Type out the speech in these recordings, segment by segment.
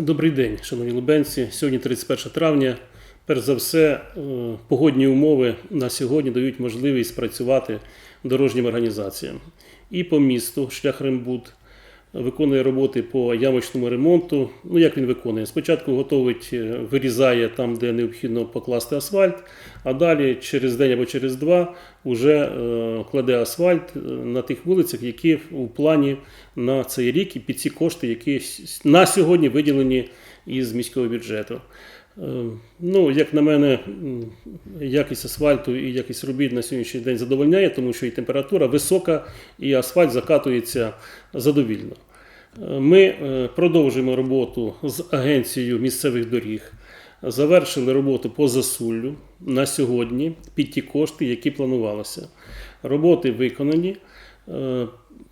Добрий день, шановні лубенці. Сьогодні 31 травня. Перш за все, е, погодні умови на сьогодні дають можливість працювати дорожнім організаціям. І по місту шлях Рембуд виконує роботи по ямочному ремонту. Ну, як він виконує? Спочатку готовить, е, вирізає там, де необхідно покласти асфальт, а далі через день або через два вже е, кладе асфальт е, на тих вулицях, які у плані на цей рік і під ці кошти, які на сьогодні виділені із міського бюджету. Е, Ну, як на мене, якість асфальту і якість робіт на сьогоднішній день задовольняє, тому що і температура висока, і асфальт закатується задовільно. Е, Ми е, продовжуємо роботу з агенцією місцевих доріг. Завершили роботу по засуллю на сьогодні під ті кошти, які планувалися. Роботи виконані.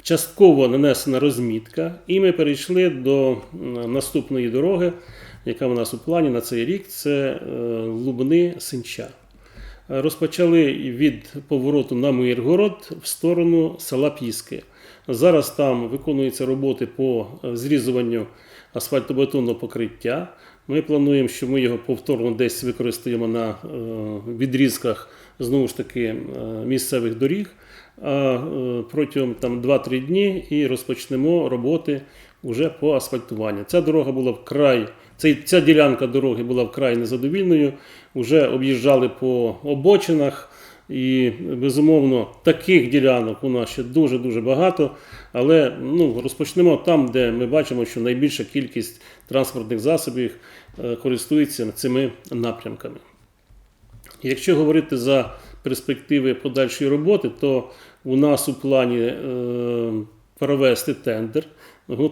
Частково нанесена розмітка, і ми перейшли до наступної дороги, яка у нас у плані на цей рік. Це е, Лубни Синча. Розпочали від повороту на Миргород в сторону села Піски. Зараз там виконуються роботи по е, зрізуванню асфальтобетонного покриття. Ми плануємо, що ми його повторно десь використаємо на е, відрізках знову ж таки місцевих доріг. А протягом там 2-3 дні і розпочнемо роботи вже по асфальтуванню. Ця дорога була вкрай, цей, ця ділянка дороги була вкрай незадовільною. Вже об'їжджали по обочинах. І безумовно таких ділянок у нас ще дуже дуже багато. Але ну, розпочнемо там, де ми бачимо, що найбільша кількість транспортних засобів е, користується цими напрямками. Якщо говорити за перспективи подальшої роботи, то у нас у плані е, провести тендер.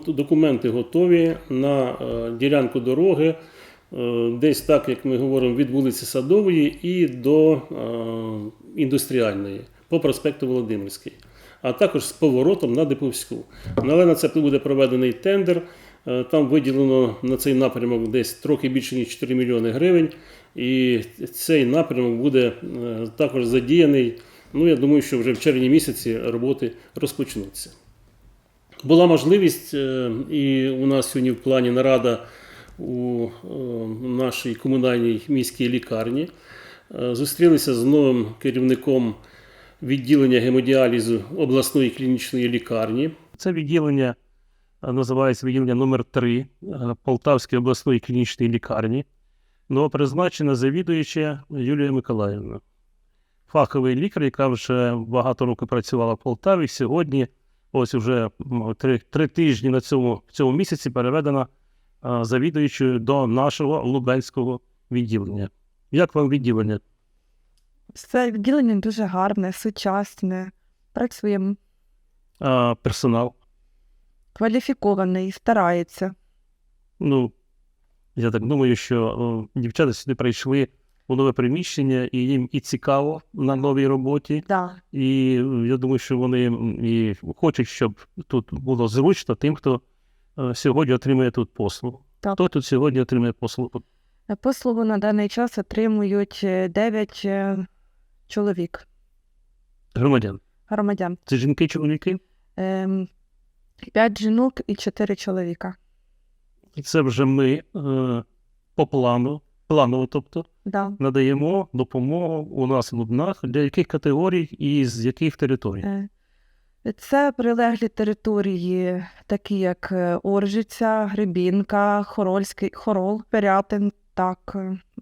Документи готові на е, ділянку дороги, е, десь так, як ми говоримо, від вулиці Садової і до е, індустріальної по проспекту Володимирський, а також з поворотом на Диповську. Але на це буде проведений тендер. Там виділено на цей напрямок десь трохи більше ніж 4 мільйони гривень. І цей напрямок буде також задіяний. Ну, я думаю, що вже в червні місяці роботи розпочнуться. Була можливість, е, і у нас сьогодні в плані нарада у е, нашій комунальній міській лікарні. Е, Зустрілися з новим керівником відділення гемодіалізу обласної клінічної лікарні. Це відділення називається відділення номер 3 Полтавської обласної клінічної лікарні. Новопризначена завідуюча Юлія Миколаївна. Фаховий лікар, яка вже багато років працювала в Полтаві. Сьогодні, ось вже три, три тижні на цьому, в цьому місяці переведена а, завідуючою до нашого Лубенського відділення. Як вам відділення? Це відділення дуже гарне, сучасне, працюємо, А, персонал? кваліфікований, старається. Ну, я так думаю, що о, дівчата сюди прийшли нове приміщення, і їм і цікаво на новій роботі. Да. І е, я думаю, що вони і хочуть, щоб тут було зручно тим, хто е, сьогодні отримує тут послугу. Так. Хто тут сьогодні отримує послугу? Послугу на даний час отримують 9 чоловік, Громадян. громадян. Це жінки, чоловіки. Ем, 5 жінок і 4 чоловіка. І це вже ми е, по плану, планово, тобто, Да. надаємо допомогу у нас в Лубнах для яких категорій і з яких територій. Е, Це прилеглі території, такі як е, Оржиця, Гребінка, Хорольський, Хорол, Пирятин. Так.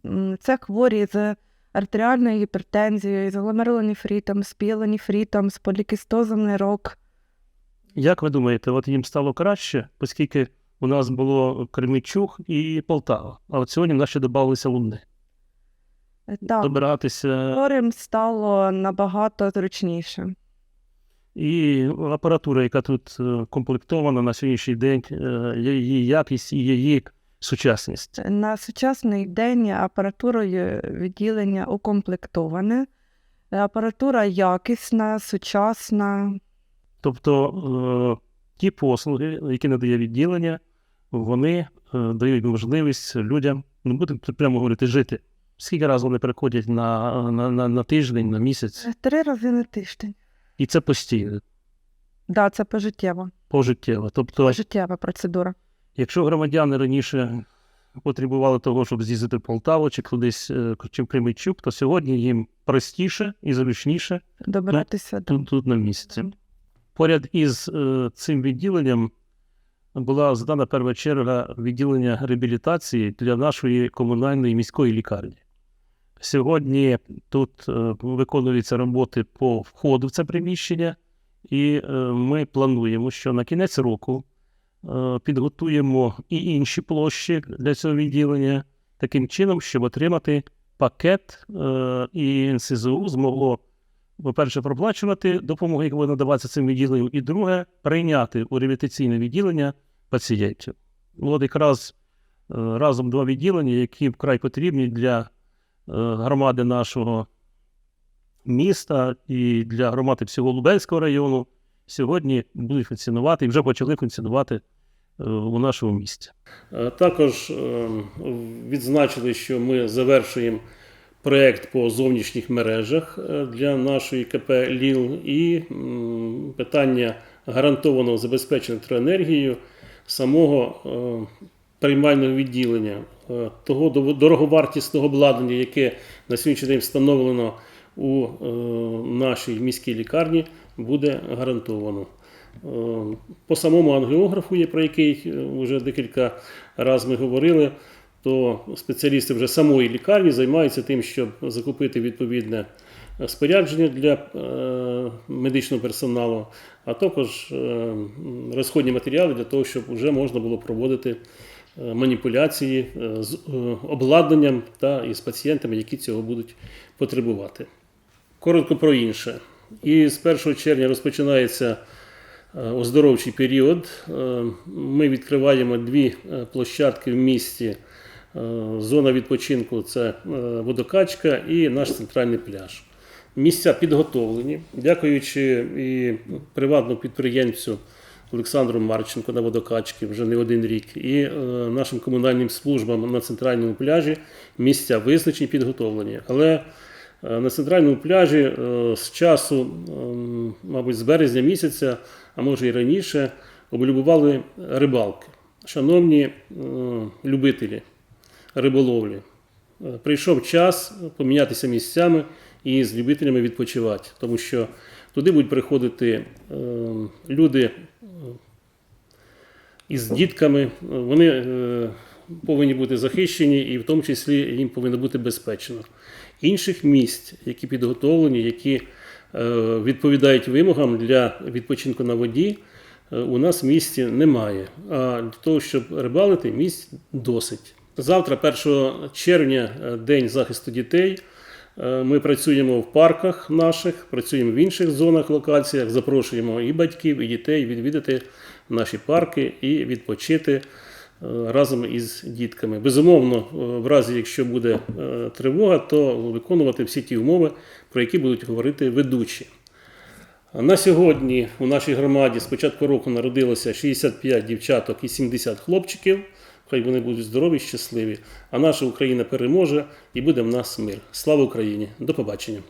е, Це хворі з артеріальною гіпертензією, з гломерулонефритом, з піелонефритом, з полікістозом нирок. Як ви думаєте, от їм стало краще, оскільки у нас було Кремічух і Полтава, а от сьогодні в нас ще додалися Лубни. Е, Так, Добиратися хворим стало набагато зручніше. І апаратура, яка тут е, комплектована на сьогоднішній день, е, її якість і її сучасність. На сучасний день апаратурою відділення укомплектоване. Апаратура якісна, сучасна. Тобто е, ті послуги, які надає відділення, вони е, дають можливість людям, не будемо тут прямо говорити, жити. Скільки разів вони приходять на, на, на, на тиждень, на місяць, Три рази на тиждень. і це постійно, Да, це пожиттєво. пожиттєво. Тобто Пожиттєва процедура. Якщо громадяни раніше потребували того, щоб з'їздити в Полтаву чи кудись, е, чи в Кременчук, то сьогодні їм простіше і зручніше Добиратися до тут, тут на місці. Поряд із е, цим відділенням була здана перша черга відділення реабілітації для нашої комунальної міської лікарні. Сьогодні тут е, виконуються роботи по входу в це приміщення, і е, ми плануємо, що на кінець року підготуємо і інші площі для цього відділення таким чином, щоб отримати пакет і НСЗУ змогло по-перше, проплачувати допомогу, яка буде надаватися цим відділенням, і друге, прийняти у реабілітаційне відділення пацієнтів. От якраз е, разом два відділення, які вкрай потрібні для е, громади нашого міста і для громади всього Лубенського району, сьогодні будуть функціонувати і вже почали функціонувати е, у нашому місті. Також е, відзначили, що ми завершуємо проєкт по зовнішніх мережах е, для нашої КП ЛІЛ і питання гарантованого забезпечення електроенергією самого е, приймального відділення, е, того дороговартісного обладнання, яке на сьогоднішній день встановлено у нашій міській лікарні, буде гарантовано. По самому ангіографу, про який вже декілька разів ми говорили, то спеціалісти вже самої лікарні займаються тим, щоб закупити відповідне е, спорядження для е, медичного персоналу, а також е, розходні матеріали для того, щоб вже можна було проводити маніпуляції з обладнанням та із пацієнтами, які цього будуть потребувати. Коротко про інше. І з 1 червня розпочинається оздоровчий період. Ми відкриваємо дві площадки в місті. Е, Зона відпочинку це е, водокачка і наш центральний пляж. Місця підготовлені, дякуючи і приватному підприємцю Олександру Марченко на водокачці вже не один рік, і е, нашим комунальним службам на центральному пляжі місця визначені, підготовлені. Але на центральному пляжі з часу, мабуть, з березня місяця, а може і раніше, облюбували рибалки. Шановні любителі риболовлі, е, прийшов час помінятися місцями і з любителями відпочивати, тому що туди будуть приходити е, люди е, із дітками, вони повинні бути захищені, і в тому числі їм повинно бути безпечно. Інших місць, які підготовлені, які відповідають вимогам для відпочинку на воді, у нас в місті немає. А для того, щоб рибалити, місць досить. Завтра, 1 червня, е, День захисту дітей. Е, Ми працюємо в парках наших, працюємо в інших зонах, локаціях, запрошуємо і батьків, і дітей відвідати наші парки і відпочити е, разом із дітками. Безумовно, в разі, якщо буде тривога, то виконувати всі ті умови, про які будуть говорити ведучі. На сьогодні у нашій громаді з початку року народилося 65 дівчаток і 70 хлопчиків. Хай вони будуть здорові, щасливі. А наша Україна переможе і буде в нас мир. Слава Україні! До побачення!